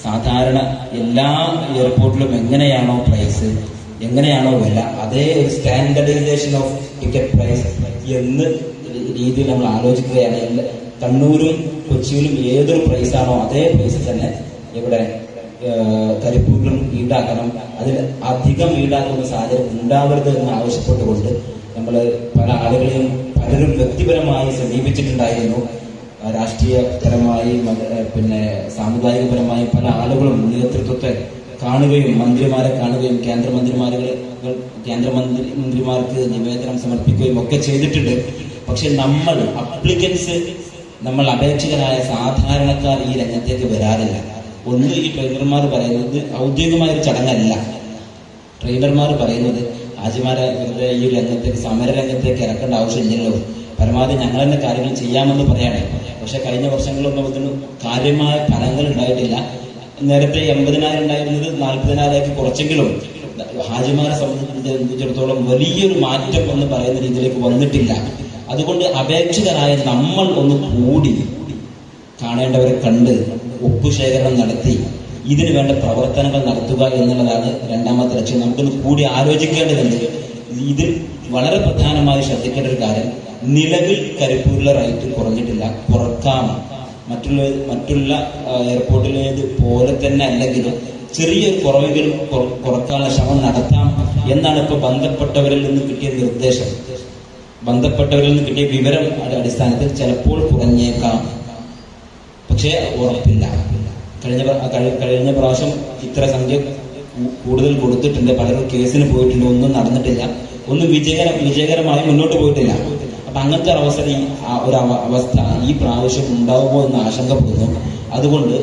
സാധാരണ എല്ലാ എയർപോർട്ടിലും എങ്ങനെയാണോ പ്രൈസ് എങ്ങനെയാണോ വില അതേ ഒരു സ്റ്റാൻഡർഡൈസേഷൻ ഓഫ് ടിക്കറ്റ് പ്രൈസ് എന്ന് രീതിയിൽ നമ്മൾ ആലോചിക്കുകയാണ്. കണ്ണൂരും കൊച്ചിയിലും ഏതൊരു പ്രൈസാണോ അതേ പ്രൈസ് തന്നെ ഇവിടെ കരിപ്പൂരിലും ഈടാക്കണം. അതിൽ അധികം ഈടാക്കുന്ന സാഹചര്യം ഉണ്ടാവരുത് എന്ന് ആവശ്യപ്പെട്ടുകൊണ്ട് നമ്മൾ പല ആളുകളെയും പലരും വ്യക്തിപരമായി സമീപിച്ചിട്ടുണ്ടായിരുന്നു. രാഷ്ട്രീയപരമായി പിന്നെ സാമുദായികപരമായി പല ആളുകളും നേതൃത്വത്തെ കാണുകയും മന്ത്രിമാരെ കാണുകയും കേന്ദ്രമന്ത്രിമാരെ കേന്ദ്രമന്ത്രി മന്ത്രിമാർക്ക് നിവേദനം സമർപ്പിക്കുകയും ഒക്കെ ചെയ്തിട്ടുണ്ട്. പക്ഷെ നമ്മൾ അപ്ലിക്കൻസ് നമ്മൾ അപേക്ഷകരായ സാധാരണക്കാർ ഈ രംഗത്തേക്ക് വരാറില്ല. ഒന്ന് ഈ ട്രെയിനർമാർ പറയുന്നത് ഔദ്യോഗികമായ ഒരു ചടങ്ങല്ല. ട്രെയിനർമാർ പറയുന്നത് ഹാജിമാരെ വെറുതെ ഈ രംഗത്തേക്ക് സമര രംഗത്തേക്ക് ഇറക്കേണ്ട ആവശ്യമില്ലല്ലോ പരമാവധി ഞങ്ങൾ തന്നെ കാര്യങ്ങൾ ചെയ്യാമെന്ന് പറയാണ്. പക്ഷെ കഴിഞ്ഞ വർഷങ്ങളൊന്നും ഇതിന് കാര്യമായ ഫലങ്ങൾ ഉണ്ടായിട്ടില്ല. നേരത്തെ എൺപതിനായിരം ഉണ്ടായിരുന്നത് നാൽപ്പതിനായിരമാക്കി കുറച്ചെങ്കിലും ഹാജിമാരെ സംബന്ധിച്ചിടത്തോളം വലിയൊരു മാറ്റം എന്ന് പറയുന്ന രീതിയിലേക്ക് വന്നിട്ടില്ല. അതുകൊണ്ട് അപേക്ഷകരായ നമ്മൾ ഒന്ന് കൂടി കാണേണ്ടവരെ കണ്ട് ഒപ്പുശേഖരണം നടത്തി ഇതിനു വേണ്ട പ്രവർത്തനങ്ങൾ നടത്തുക എന്നുള്ളതാണ് രണ്ടാമത്തെ ലക്ഷ്യം. നമുക്കൊന്ന് കൂടി ആലോചിക്കേണ്ടതുണ്ട്. ഇതിൽ വളരെ പ്രധാനമായി ശ്രദ്ധിക്കേണ്ട ഒരു കാര്യം. നിലവിൽ കരിപ്പൂരിലെ റൈറ്റ് കുറഞ്ഞിട്ടില്ല. കുറക്കാം മറ്റുള്ള മറ്റുള്ള എയർപോർട്ടിലേത് പോലെ തന്നെ അല്ലെങ്കിലും ചെറിയ കുറവെങ്കിലും കുറക്കാനുള്ള ശ്രമം നടത്താം എന്നാണ് ഇപ്പോൾ ബന്ധപ്പെട്ടവരിൽ നിന്ന് കിട്ടിയ നിർദ്ദേശം. ബന്ധപ്പെട്ടവരിൽ നിന്ന് കിട്ടിയ വിവരം അടിസ്ഥാനത്തിൽ ചിലപ്പോൾ കുറഞ്ഞേക്കാം. പക്ഷേ ഉറപ്പില്ല. കഴിഞ്ഞ കഴിഞ്ഞ പ്രാവശ്യം ഇത്ര സംഖ്യ കൂടുതൽ കൊടുത്തിട്ടുണ്ട്. പലരും കേസിന് പോയിട്ടുണ്ട്. ഒന്നും നടന്നിട്ടില്ല. ഒന്നും വിജയകര വിജയകരമായി മുന്നോട്ട് പോയിട്ടില്ല. അപ്പൊ അങ്ങനത്തെ ഒരു അവസരം ഒരു അവസ്ഥ ഈ പ്രാവശ്യം ഉണ്ടാവുമോ എന്ന് ആശങ്കപ്പെടുന്നു. അതുകൊണ്ട്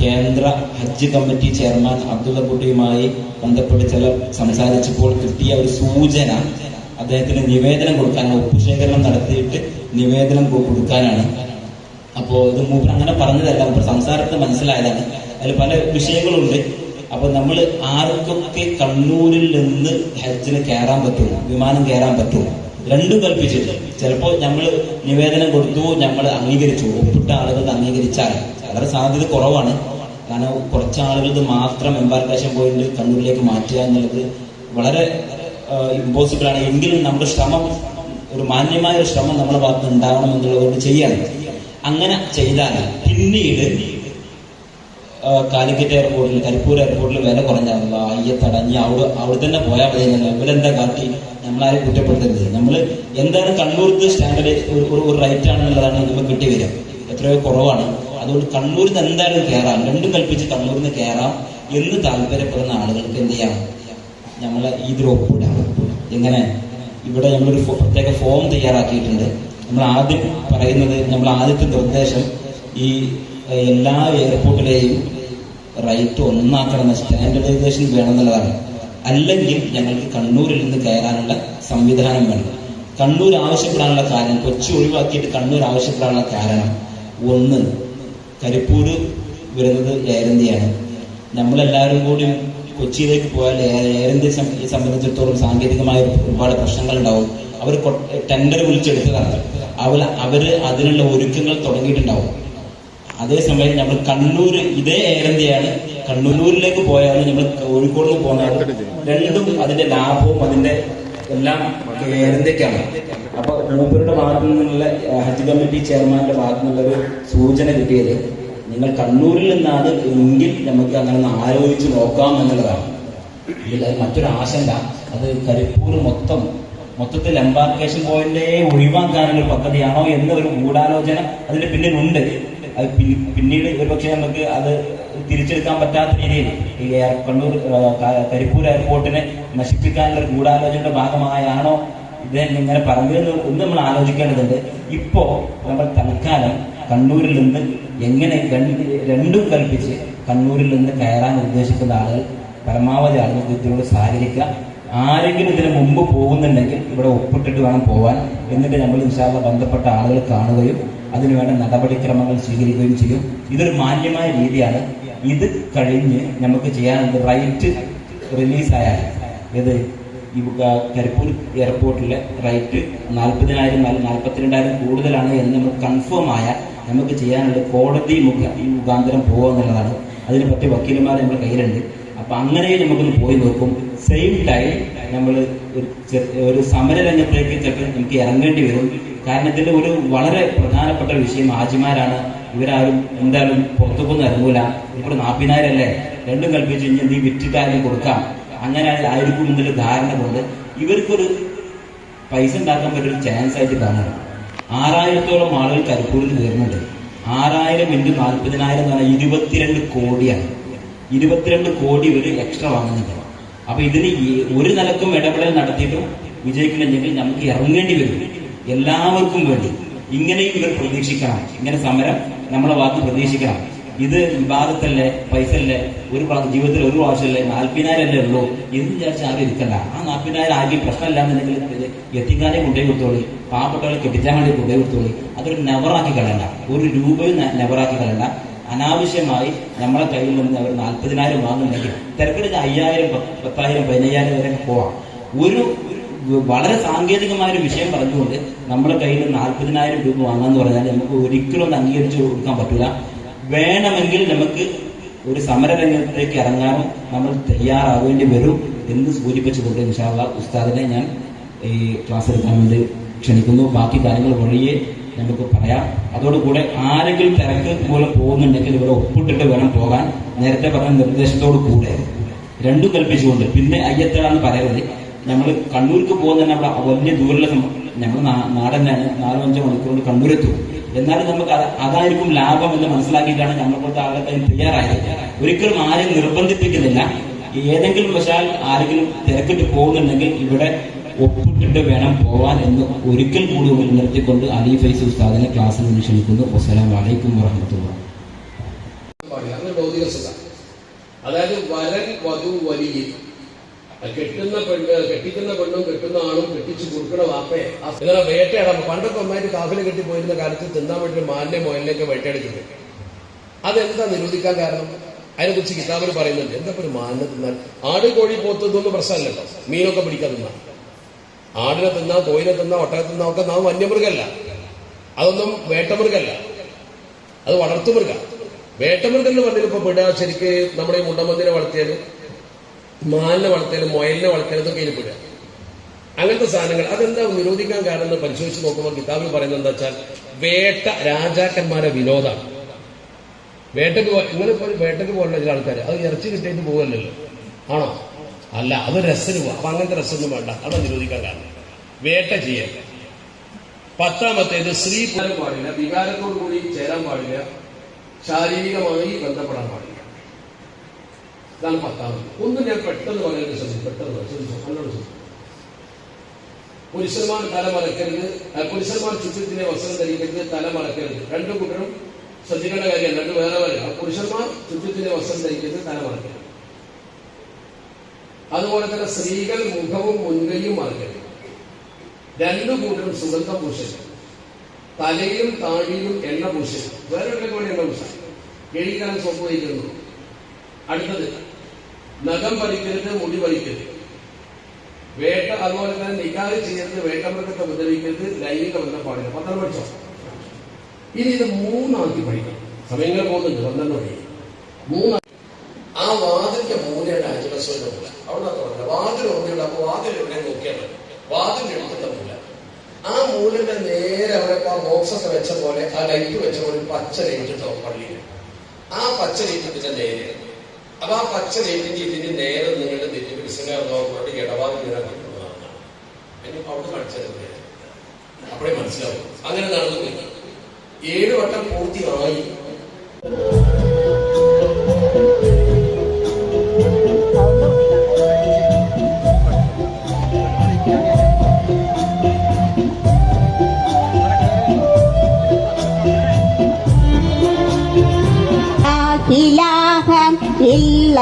കേന്ദ്ര ഹജ്ജ് കമ്മിറ്റി ചെയർമാൻ അബ്ദുള്ള കുട്ടിയുമായി ബന്ധപ്പെട്ട് ചില സംസാരിച്ചപ്പോൾ കിട്ടിയ ഒരു സൂചന അദ്ദേഹത്തിന് നിവേദനം കൊടുക്കാനാണ് ഒപ്പുശേഖരണം നടത്തിയിട്ട് നിവേദനം കൊടുക്കാനാണ്. അപ്പോ ഇത് മൂപ്പർ അങ്ങനെ പറഞ്ഞതല്ല. മൂപ്പർ സംസാരത്തിൽ മനസ്സിലായതാണ്. അതിൽ പല വിഷയങ്ങളുണ്ട്. അപ്പൊ നമ്മൾ ആർക്കൊക്കെ കണ്ണൂരിൽ നിന്ന് ഹജ്ജിന് കയറാൻ പറ്റുമോ? വിമാനം കയറാൻ പറ്റുമോ? രണ്ടും കൽപ്പിച്ചിട്ട് ചിലപ്പോൾ നമ്മൾ നിവേദനം കൊടുത്തു നമ്മൾ അംഗീകരിച്ചു. ഒപ്പിട്ട ആളുകൾ അംഗീകരിച്ചാൽ വളരെ സാധ്യത കുറവാണ്. കാരണം കുറച്ച് ആളുകൾക്ക് മാത്രം എംബാർക്കേഷൻ പോയിന്റ് കണ്ണൂരിലേക്ക് മാറ്റുക എന്നുള്ളത് വളരെ ഇമ്പോസിബിൾ ആണ്. എങ്കിലും നമ്മുടെ ശ്രമം ഒരു മാന്യമായ ഒരു ശ്രമം നമ്മുടെ ഭാഗത്ത് ഉണ്ടാവണം എന്നുള്ളതുകൊണ്ട് ചെയ്യണം. അങ്ങനെ ചെയ്താൽ പിന്നീട് കാലിക്കറ്റ് എയർപോർട്ടിൽ കരിപ്പൂർ എയർപോർട്ടിൽ വില കുറഞ്ഞാണല്ലോ അയ്യത്തട നീ അവിടെ അവിടെ തന്നെ പോയാൽ മതി ഇവരെന്താ കാട്ടി? നമ്മളാരും കുറ്റപ്പെടുത്തരുത്. നമ്മൾ എന്താണ് കണ്ണൂർക്ക് സ്റ്റാൻഡേർഡ് ഒരു ഒരു- റൈറ്റ് ആണെന്നുള്ളതാണ് നമുക്ക് കിട്ടി വരിക. എത്രയോ കുറവാണ്. അതുകൊണ്ട് കണ്ണൂരിൽ നിന്ന് എന്തായാലും കയറാം രണ്ടും കൽപ്പിച്ച് കണ്ണൂരിൽ നിന്ന് കയറാം എന്ന് താല്പര്യപ്പെടുന്ന ആളുകൾക്ക് എന്ത് ചെയ്യാം? നമ്മൾ ഇതിൽ ഒപ്പിടാം എങ്ങനെ? ഇവിടെ ഫോ- പ്രത്യേക ഫോം തയ്യാറാക്കിയിട്ടുണ്ട്. നമ്മൾ ആദ്യം പറയുന്നത് നമ്മൾ ആദ്യത്തെ നിർദ്ദേശം ഈ എല്ലാ എയർപോർട്ടിലെയും റൈറ്റ് ഒന്നാക്കണമെന്ന വേണം എന്നുള്ളതാണ് അല്ലെങ്കിൽ ഞങ്ങൾക്ക് കണ്ണൂരിൽ നിന്ന് കയറാനുള്ള സംവിധാനം വേണം. കണ്ണൂർ ആവശ്യപ്പെടാനുള്ള കാരണം കൊച്ചി ഒഴിവാക്കിയിട്ട് കണ്ണൂർ ആവശ്യപ്പെടാനുള്ള കാരണം. ഒന്ന് കരിപ്പൂര് വരുന്നത് എയർ ഇന്ത്യയാണ് നമ്മളെല്ലാവരും കൂടി കൊച്ചിയിലേക്ക് പോയാൽ എയർ ഇന്ത്യയെ സംബന്ധിച്ചിടത്തോളം സാങ്കേതികമായ ഒരുപാട് പ്രശ്നങ്ങൾ ഉണ്ടാവും അവർ ടെൻഡർ വിളിച്ചെടുത്തതാണ്. അവർ അവർ അതിനുള്ള ഒരുക്കങ്ങൾ തുടങ്ങിയിട്ടുണ്ടാവും. അതേസമയം നമ്മൾ കണ്ണൂർ ഇതേ എയർ കണ്ണൂരിലേക്ക് പോയാലും നമ്മൾ കോഴിക്കോട് പോകുന്നത് രണ്ടും അതിന്റെ ലാഭവും അതിന്റെ എല്ലാം എയർ അപ്പൊ മൂപ്പരുടെ ഭാഗത്തു നിന്നുള്ള ഹജ്ജ് കമ്മിറ്റി ചെയർമാന്റെ ഭാഗത്തു നിന്നുള്ള ഒരു സൂചന കിട്ടിയത് നിങ്ങൾ കണ്ണൂരിൽ നിന്നാണ് എങ്കിൽ നമുക്ക് അങ്ങനെ ഒന്ന് ആലോചിച്ച് നോക്കാം എന്നുള്ളതാണ്. ഇതിൽ മറ്റൊരു ആശങ്ക അത് കരിപ്പൂർ മൊത്തം മൊത്തത്തിൽ എംബാർക്കേഷൻ പോയിന്റേ ഒഴിവാക്കാനുള്ള പദ്ധതിയാണോ എന്ന ഒരു ഗൂഢാലോചന അതിന്റെ പിന്നിലുണ്ട്. അത് പിന്നീട് ഒരുപക്ഷെ നമുക്ക് അത് തിരിച്ചെടുക്കാൻ പറ്റാത്ത രീതിയിൽ ഈ കണ്ണൂർ കരിപ്പൂർ എയർപോർട്ടിനെ നശിപ്പിക്കാനുള്ള ഒരു ഗൂഢാലോചനയുടെ ഭാഗമായാണോ ഇത് ഇങ്ങനെ പറഞ്ഞതെന്ന് ഒന്ന് നമ്മൾ ആലോചിക്കേണ്ടതുണ്ട്. ഇപ്പോ നമ്മൾ തൽക്കാലം കണ്ണൂരിൽ നിന്ന് എങ്ങനെ രണ്ട് കൽപ്പിച്ച് കണ്ണൂരിൽ നിന്ന് കയറാൻ ഉദ്ദേശിക്കുന്ന ആളുകൾ പരമാവധി ആളുകൾക്ക് ഇതിനോട് സഹകരിക്കുക ആരെങ്കിലും ഇതിന് മുമ്പ് പോകുന്നുണ്ടെങ്കിൽ ഇവിടെ ഒപ്പിട്ടിട്ട് വേണം പോവാൻ. എന്നിട്ട് നമ്മൾ ഇൻഷാല്ല ബന്ധപ്പെട്ട ആളുകൾ കാണുകയും അതിനുവേണ്ട നടപടിക്രമങ്ങൾ സ്വീകരിക്കുകയും ചെയ്യും. ഇതൊരു മാന്യമായ രീതിയാണ്. ഇത് കഴിഞ്ഞ് നമുക്ക് ചെയ്യാനുള്ളത് റൈറ്റ് റിലീസായാൽ. ഇത് ഈ കരിപ്പൂർ എയർപോർട്ടിലെ റൈറ്റ് നാൽപ്പതിനായിരം നാൽപ്പത്തിരണ്ടായിരം കൂടുതലാണ് എന്ന് നമുക്ക് കൺഫേം ആയാൽ നമുക്ക് ചെയ്യാനുള്ളത് കോടതി മുഖ ഈ മുഖാന്തരം പോകുക എന്നുള്ളതാണ്. അതിനെ പറ്റിയ വക്കീലന്മാർ നമ്മുടെ കയ്യിലുണ്ട്. അപ്പം അങ്ങനെ നമുക്കൊന്ന് പോയി നോക്കും. സെയിം ടൈം നമ്മൾ ഒരു സമരരംഗത്തേക്ക് ചിലപ്പോൾ നമുക്ക് ഇറങ്ങേണ്ടി വരും. കാരണം ഇതിൽ ഒരു വളരെ പ്രധാനപ്പെട്ട വിഷയം ആജിമാരാണ് ഇവരാരും എന്തായാലും പുറത്തേക്കൊന്നും ഇറങ്ങൂല. ഇപ്പോൾ നാൽപ്പതിനായിരം അല്ലേ രണ്ടും കൽപ്പിച്ച് കഴിഞ്ഞാൽ നീ വിറ്റിട്ടായാലും കൊടുക്കാം. അങ്ങനെ ആയിരിക്കും എന്നൊരു ധാരണ കൊണ്ട് ഇവർക്കൊരു പൈസ ഉണ്ടാക്കാൻ പറ്റൊരു ചാൻസ് ആയിട്ട് കാണുന്നത്. ആറായിരത്തോളം ആളുകൾ കരിപ്പൂരിൽ കയറുന്നുണ്ട് ആറായിരം ഇന്റു നാൽപ്പതിനായിരം എന്ന് പറഞ്ഞാൽ ഇരുപത്തിരണ്ട് കോടിയാണ്. ഇരുപത്തിരണ്ട് കോടി ഇവർ എക്സ്ട്രാ വാങ്ങുന്നുണ്ട്. അപ്പൊ ഇതിന് ഒരു നിലക്കും ഇടപെടൽ നടത്തിയിട്ടും വിജയിക്കണമെങ്കിൽ നമുക്ക് ഇറങ്ങേണ്ടി വരും. എല്ലാവർക്കും വേണ്ടി. ഇങ്ങനെയും ഇവർ പ്രതീക്ഷിക്കണം. ഇങ്ങനെ സമരം നമ്മളെ വാക്ക് പ്രതീക്ഷിക്കണം. ഇത് വിവാദത്തല്ലേ പൈസ അല്ലേ ഒരു പ്രാവശ്യം ജീവിതത്തിൽ ഒരു പ്രാവശ്യമല്ലേ നാൽപ്പതിനായിരം അല്ലേ ഉള്ളൂ. എന്ന് വിചാരിച്ച് ആരും ഇരിക്കണ്ട. ആ നാൽപ്പതിനായിരം ആദ്യം പ്രശ്നമില്ലാന്നുണ്ടെങ്കിൽ എത്തിക്കാരെ കൊണ്ടുപോയി കൊടുത്തോളി. പാവപ്പെട്ടവരെ കെട്ടിച്ചാൻ വേണ്ടി കൊണ്ടുപോയി കൊടുത്തോളി. അതൊരു നെവറാക്കി കളയണ്ട. ഒരു രൂപയും നെവറാക്കി കളയണ്ട. അനാവശ്യമായി നമ്മളെ കയ്യിൽ നിന്ന് അവർ നാൽപ്പതിനായിരം വാങ്ങുന്നെങ്കിൽ തിരക്കെടുത്ത് അയ്യായിരം പത്ത് പത്തായിരം പതിനയ്യായിരം വരെ പോവാം. ഒരു വളരെ സാങ്കേതികമായ ഒരു വിഷയം പറഞ്ഞുകൊണ്ട് നമ്മുടെ കയ്യിൽ നാൽപ്പതിനായിരം രൂപ വാങ്ങാന്ന് പറഞ്ഞാൽ നമുക്ക് ഒരിക്കലും ഒന്ന് അംഗീകരിച്ചു കൊടുക്കാൻ പറ്റില്ല വേണമെങ്കിൽ നമുക്ക് ഒരു സമരരംഗത്തേക്ക് ഇറങ്ങാനും നമ്മൾ തയ്യാറാവേണ്ടി വരും എന്ന് സൂചിപ്പിച്ചുകൊണ്ട് ഇൻഷാല്ല ഉസ്താദിനെ ഞാൻ ഈ ക്ലാസ് എടുക്കാൻ വേണ്ടി ക്ഷണിക്കുന്നു. ബാക്കി കാര്യങ്ങൾ വഴിയെ നമുക്ക് പറയാം. അതോടുകൂടെ ആരെങ്കിലും തിരക്ക് മൂലം പോകുന്നുണ്ടെങ്കിൽ ഇവിടെ ഒപ്പിട്ടിട്ട് വേണം പോകാൻ. നേരത്തെ പറഞ്ഞ നിർദ്ദേശത്തോട് കൂടെ. രണ്ടും കൽപ്പിച്ചുകൊണ്ട്. പിന്നെ അയ്യത്തടാന്ന് പറയരുത്. നമ്മൾ കണ്ണൂർക്ക് പോകുന്ന തന്നെ അവിടെ വലിയ ദൂരമുള്ള നമ്മൾ നാടൻ തന്നെ നാലോ അഞ്ചോ മണിക്കൂർ കൊണ്ട് കണ്ണൂരെത്തും. എന്നാലും നമുക്ക് അത് അതായിരിക്കും ലാഭം എന്ന് മനസ്സിലാക്കിയിട്ടാണ് നമ്മളെ ആളുകൾ അതിന് തയ്യാറായത്. ഒരിക്കലും ആരും നിർബന്ധിപ്പിക്കുന്നില്ല. ഏതെങ്കിലും വശാൽ ആരെങ്കിലും തിരക്കിട്ട് പോകുന്നുണ്ടെങ്കിൽ ഇവിടെ ഒപ്പിട്ടിട്ട് വേണം പോവാൻ എന്ന് ഒരിക്കൽ കൂടി മുൻനിർത്തിക്കൊണ്ട് അലി ഫൈസ് ഉസ്താദിനെ ക്ലാസ്സിൽ നിന്ന് ക്ഷണിക്കുന്നു. വസ്സലാം വലൈക്കും സുഖ അതായത് വരൻ വധു വലിയ കെട്ടുന്ന പെണ്ണ് കെട്ടിക്കുന്ന പെണ്ണും കെട്ടുന്ന ആളും കെട്ടിച്ചു കൊടുക്കണ വാപ്പയെ. ഇങ്ങനെ വേട്ടയാടാം പണ്ടൊക്കെ ഒന്നായിട്ട് കാഫിലെ കെട്ടി പോയിരുന്ന കാലത്ത് തിന്നാൻ വേണ്ടി മാലിനെ മൊയലിനെയൊക്കെ വേട്ടയടിച്ചിട്ടുണ്ട് അതെന്താ നിരോധിക്കാൻ കാരണം? അതിനെ കുറിച്ച് കിതാബിൽ പറയുന്നുണ്ട്. എന്താ ഒരു മാലിനെ തിന്നാൽ ആട് കോഴി പോത്തതൊന്നും പ്രശ്നമല്ലോ മീനൊക്കെ പിടിക്കാൻ തിന്നാൻ ആടിനെ തിന്നാ കോയിനെ തിന്നാ ഒട്ടയെ തിന്നാ ഒക്കെ നാം വന്യമൃഗമല്ല. അതൊന്നും വേട്ടമൃഗമല്ല. അത് വളർത്തുമൃഗ. വേട്ടമൃഗം എന്ന് പറഞ്ഞാൽ ഇപ്പൊ പെടുക ശരിക്ക് നമ്മുടെ ഈ മുണ്ടമന്തിനെ വളർത്തിയാൽ മാലിനെ വളർത്തിയാലും മൊയലിനെ വളർത്തിയാലും ഇതൊക്കെ ഇതിൽ പെടുക. അങ്ങനത്തെ സാധനങ്ങൾ അതെന്താ നിരോധിക്കാൻ കാരണം എന്ന് പരിശോധിച്ച് നോക്കുമ്പോൾ കിതാബിൽ പറയുന്നത് എന്താ വെച്ചാൽ വേട്ട രാജാക്കന്മാരെ വിനോദമാണ്. വേട്ടയ്ക്ക് ഇങ്ങനെ വേട്ടയ്ക്ക് പോലുള്ള ചില ആൾക്കാർ അത് ഇറച്ചി കിട്ടിയിട്ട് പോകല്ലോ ആണോ? അല്ല അത് രസന് അപ്പൊ അങ്ങനത്തെ രസമൊന്നും വേണ്ട. അത് നിരോധിക്കാൻ കാരണം. വേട്ട ചെയ്യാൻ പത്താമത്തേത് സ്ത്രീ പോലും പാടില്ല വികാരത്തോടു കൂടി ചേരാൻ പാടില്ല ശാരീരികമായി ബന്ധപ്പെടാൻ പാടില്ല. ഇതാണ് പത്താമത്. ഒന്ന് ഞാൻ പെട്ടെന്ന് പറയുന്നത് ശ്രദ്ധിച്ചു പെട്ടെന്ന് ശ്രദ്ധിച്ചു നല്ലോണം ശ്രദ്ധിച്ചു പുരുഷന്മാർ തല മറക്കരുത്. പുരുഷന്മാർ ചുറ്റത്തിന്റെ വസ്ത്രം ധരിക്കരുത് തല മറക്കരുത്. രണ്ടു കൂട്ടരും ശ്രദ്ധിക്കേണ്ട കാര്യം രണ്ടു വേറെ വേറെ. പുരുഷന്മാർ ചുറ്റത്തിന്റെ വസ്ത്രം ധരിക്കരുത് തല മറക്കരുത്. അതുപോലെ തന്നെ സ്ത്രീകൾ മുഖവും മുൻകൈയും മറക്കരുത് രണ്ടു കൂട്ടരും സുഗന്ധ പൂശണം തലയും താടിയും എണ്ണ പൂശണം വേറെ കൂടി എണ്ണ പൂശാം. എഴുതാൻ സ്വപ്പ് വഹിക്കുന്നു അടുത്തത് നഖം പറിക്കരുത് മുടി പറിക്കരുത്. വേട്ട അതുപോലെ തന്നെ നിക്കാഹ് ചെയ്യരുത് വേട്ടമൃഗത്തെ ഉപദ്രവിക്കരുത് ലൈംഗിക ബന്ധം പാടില്ല പന്ത്രണ്ട് പഠിച്ചോ? ഇനി ഇത് മൂന്നാക്കി പഠിക്കണം. സമയങ്ങൾ പോകുന്നുണ്ട് പന്ത്രണ്ട് മണി മൂന്ന് ആ വാതിലിന്റെ മൂലയുടെ അജലസ്വരം മൂല അവിടെ തുടങ്ങുക വാതിൽ ഓർമ്മയുണ്ട് അപ്പൊ വാതിൽ എവിടെ നോക്കിയാൽ വാതിൽ എടുക്കുന്ന മൂല. ആ മൂലന്റെ നേരെ അവിടെ ആ ബോക്സ് ഒക്കെ വെച്ച പോലെ ആ ലൈറ്റ് വെച്ച പോലെ പച്ച ലൈറ്റ് പള്ളിയിൽ. ആ പച്ച ലൈറ്റിന്റെ നേരെ. അപ്പൊ ആ പച്ച ലൈറ്റിന്റെ ഇതിന്റെ നേരെ നിങ്ങളുടെ തെറ്റി ഇടവാതിൽ ഇങ്ങനെ കൊണ്ടുപോകുന്നതാണ് അതിനിപ്പോ അവിടെ കാണിച്ചത് അപ്പോഴേ മനസ്സിലാവും അങ്ങനെ നടന്നു ഏഴ് വട്ടം പൂർത്തിയായി.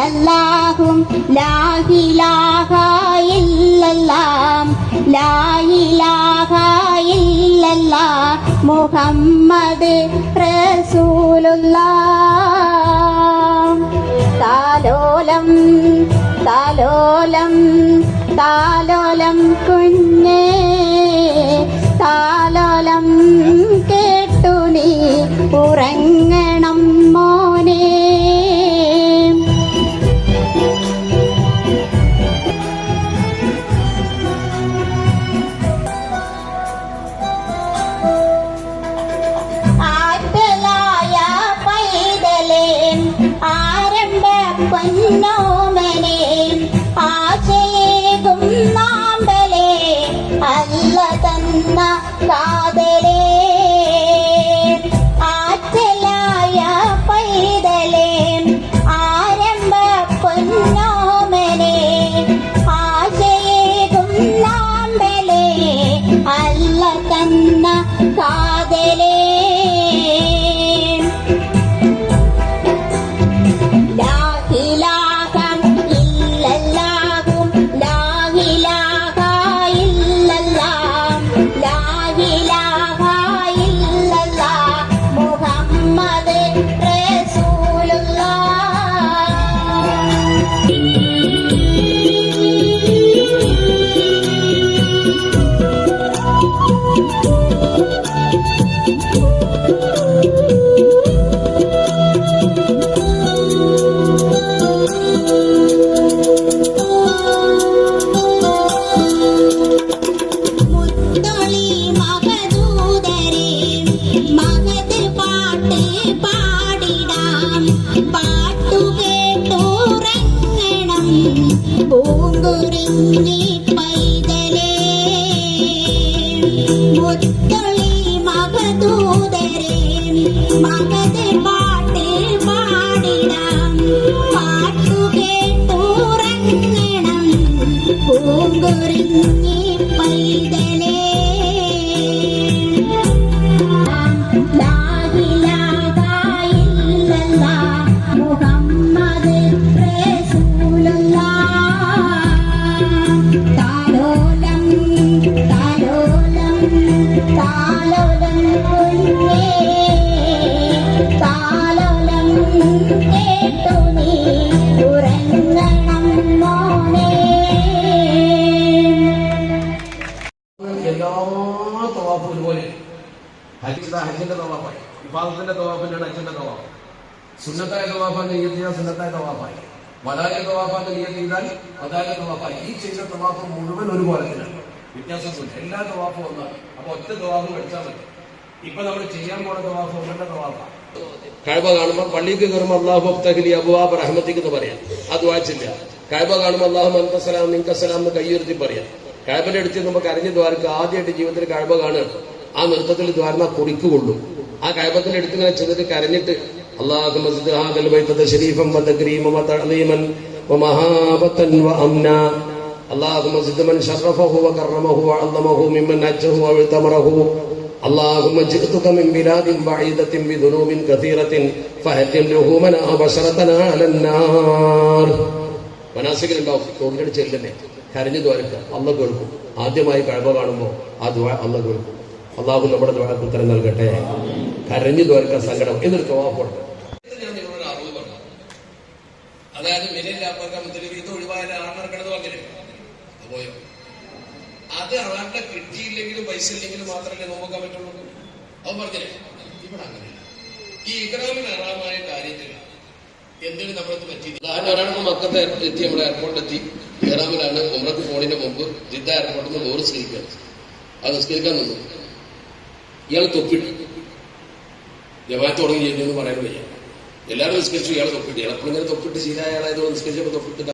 ഇല്ലല്ലാഹും ലാഹിലാഹ ഇല്ലല്ലാം ലായിലാഹ ഇല്ലല്ലാ മുഹമ്മദ് റസൂലുള്ള താലോലം താലോലം താലോലം കുഞ്ഞേ താലോലം കേട്ടു നീ കുഞ്ഞി ഹജ്ജിന്റെ തവാഫായി. വിഭാഗത്തിന്റെ തവാഫിന്റെ അച്ഛന്റെ തവാഫ്. സുന്നത്തായ തവാഫാന്റെ നെയ്യത്ത് ചെയ്താൽ സുന്നത്തായ തവാഫായി. വലായ തവാഫാന്റെ നെയ്യത്ത് ചെയ്താൽ വലായ തവാഫായി. ഈ ചെയ്ത തവാഫ് മുഴുവൻ ഒരുപോലെ തന്നെയാണ് വ്യത്യാസം എല്ലാ തവാഫും ഒന്നാണ്. അപ്പൊ ഒറ്റ തവാഫ് പഠിച്ചാൽ മതി. ഇപ്പൊ നമ്മൾ ചെയ്യാൻ പോണ തവാഫ് ഒന്നല്ല തവാഫാണ് കഴിവ കാണുമ്പോൾ പള്ളിക്ക് കയറുമ്പോൾ അള്ളാഹു അബ്തഹലി അബുവാബ് റഹ്മത്തിക്ക് എന്ന് പറയാം. അത് വായിച്ചില്ല. കഴിവ കാണുമ്പോൾ അള്ളാഹു അന്തസലാം നിങ്കസലാം എന്ന് കൈയുരുത്തി പറയാം. കഴബന്റെ അടുത്ത് നമുക്ക് അറിഞ്ഞു ദ്വാരക്ക് ആദ്യമായിട്ട് ജീവിതത്തിൽ കഴിവ കാണുകയാണ് ആ നൃത്തത്തിൽ ദ്വാരണ കുറിക്ക് കൊള്ളും ആ കഴബത്തിന്റെ അടുത്ത് ഇങ്ങനെ ചെന്നിട്ട് കരഞ്ഞിട്ട് അള്ളാഹു മസ്ജിദ് ഹാദൽ ബൈത്തത ശരീഫം വതക്രീമ വതഅലീമൻ വമഹാബത്തൻ വഅംന اللهم زد من شرفه وكرمه وعظمه ممن نجه واعتمره اللهم جئتك من بلاد بعيدة بذنوب كثيرة فهدم لهومنا وبشرتنا على النار മനാസികളുണ്ടാവും തോന്നിട്ട് ചെല്ലന്നെ കരഞ്ഞു ദ്വാരക്ക അല്ല കേൾക്കും ആദ്യമായി കഴവ കാണുമ്പോൾ ആ ദ്വാ അല്ല കേൾക്കും അള്ളാഹു നമ്മുടെ ദ്വാരക്ക് ഉത്തരം നൽകട്ടെ. കരഞ്ഞു തോൽക്കാൻ സങ്കടം. എന്നൊരു തോവാപ്പുണ്ട് അതായത് പറഞ്ഞില്ലേ അത് പോയോ? അത് ആളുടെ കിട്ടിയില്ലെങ്കിലും പൈസ ഇല്ലെങ്കിലും മാത്രമല്ലേ നോക്കാൻ പറ്റുള്ളൂ. അവൻ പറഞ്ഞില്ലേ? ഇവിടെ അങ്ങനെയില്ല. ഈ ഇക്കണോമിക് അറാമായ കാര്യത്തിൽ എന്തിനു നമ്മളത് പറ്റി? ഉദാഹരണം ഒരാൾക്ക് മക്കത്തെ എത്തി നമ്മുടെ എയർപോർട്ട് എത്തി. ഇറാമിലാണ് ഉമ്രക്ക് ഫോണിന്റെ മുമ്പ് ജിദ്ദ എയർപോർട്ടിൽ നിന്ന് നൂറ് സ്കരിക്കാൻ അത് നിസ്കരിക്കാൻ നിന്നു. ഇയാൾ തൊപ്പിട്ടു. ജമാഅത്ത് തുടങ്ങി ചെയ്യുന്നു എന്ന് പറയാൻ വയ്യ എല്ലാവരും നിസ്കരിച്ചു ഇയാൾ തൊപ്പിട്ട്. ഇയാൾ തൊപ്പിട്ട് ശീലായ ആളായതുകൊണ്ട് നിസ്കരിച്ചപ്പോൾ തൊപ്പിട്ട്